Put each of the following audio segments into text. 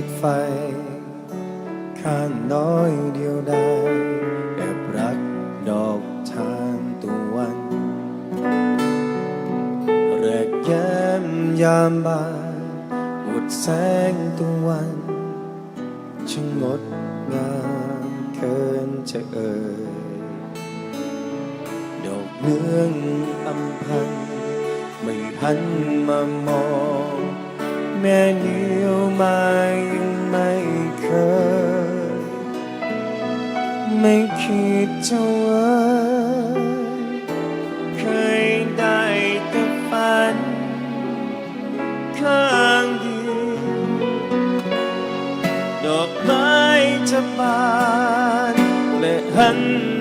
ขีดไฟ ข้างน้อยเดียวดายแอบรักดอกทานตะวันแรกแย้มยามบ่ายหมดแสงตะวันช่างงดงามเคินจะเอ่ยดอกเมืองอำพันไม่หันมามอง แม่เดียวมายังไม่เคย ไม่คิดจะว่าเคยได้แต่ฝันข้างเดียวดอกไม้จะบานและหัน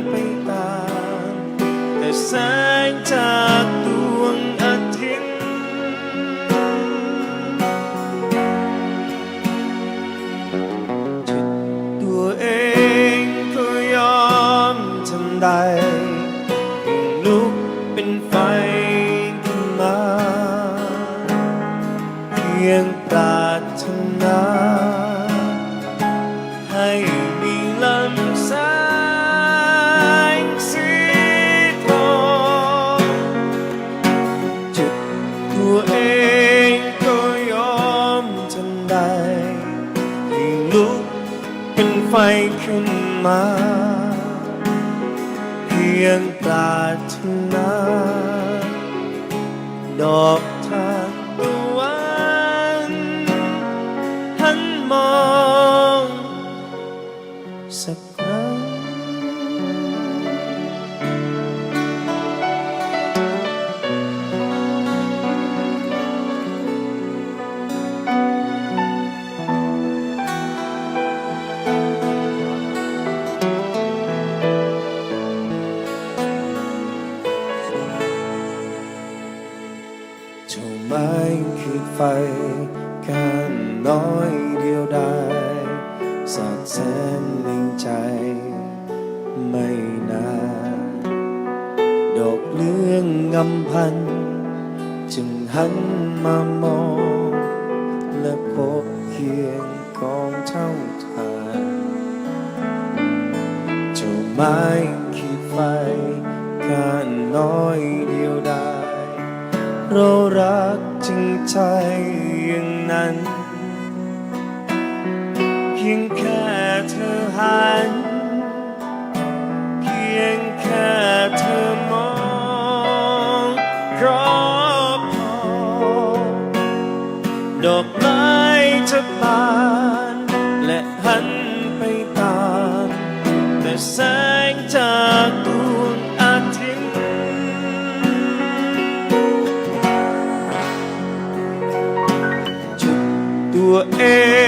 ไปตามแต่แสงจา ทำได้เพียงลุกเป็นไฟขึ้นมาเพียงปรารถนาให้มีลำแสงสีทองจุดตัวเองก็ยอมทำได้ให้ลุกเป็นไฟขึ้นมา พียงปรารถนา ดอก คือไฟข้างน้อยเดียวดายสาดแสนในใจไม่นานดอกเลื่องงำพัน จึงหันมามอง และพบเคียงกองเท่าทานเจ้าไม้ขีดไฟข้างน้อยเดียวดาย เรารักจริงใจอย่างนั้น เพียงแค่เธอหัน เพียงแค่เธอมองก็พอดอกไม้จะบานและหันไปตามแต่แส ตัวเอง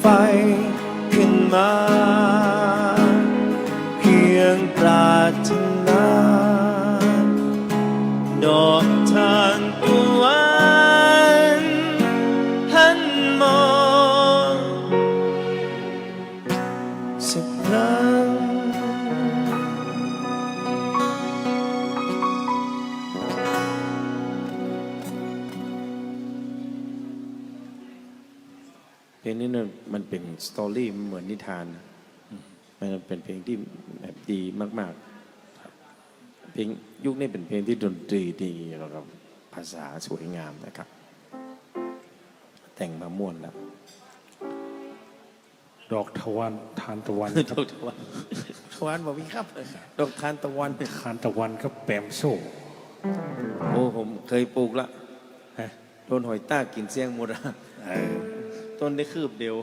ไฟขึ้นมา ลงนี้เนี่ยมันเป็นสตอรี่เหมือนนิทานนะมันเป็นเพลงที่แบบดีมากๆครับเพลงยุคนี้เป็นเพลงที่ดนตรีดีแล้วก็ภาษาสวยงามนะครับ แต่งมาม่วนแล้วดอกทวันทานตะวันดอกทวันทวันบอกพี่ครับ ดอกทานตะวันทานตะวันก็แปมโซ่โอ้ผมเคยปลูกละฮะโดนหอยต้ากกินเสียงหมดอะเออ ต้นได้คืบเดียว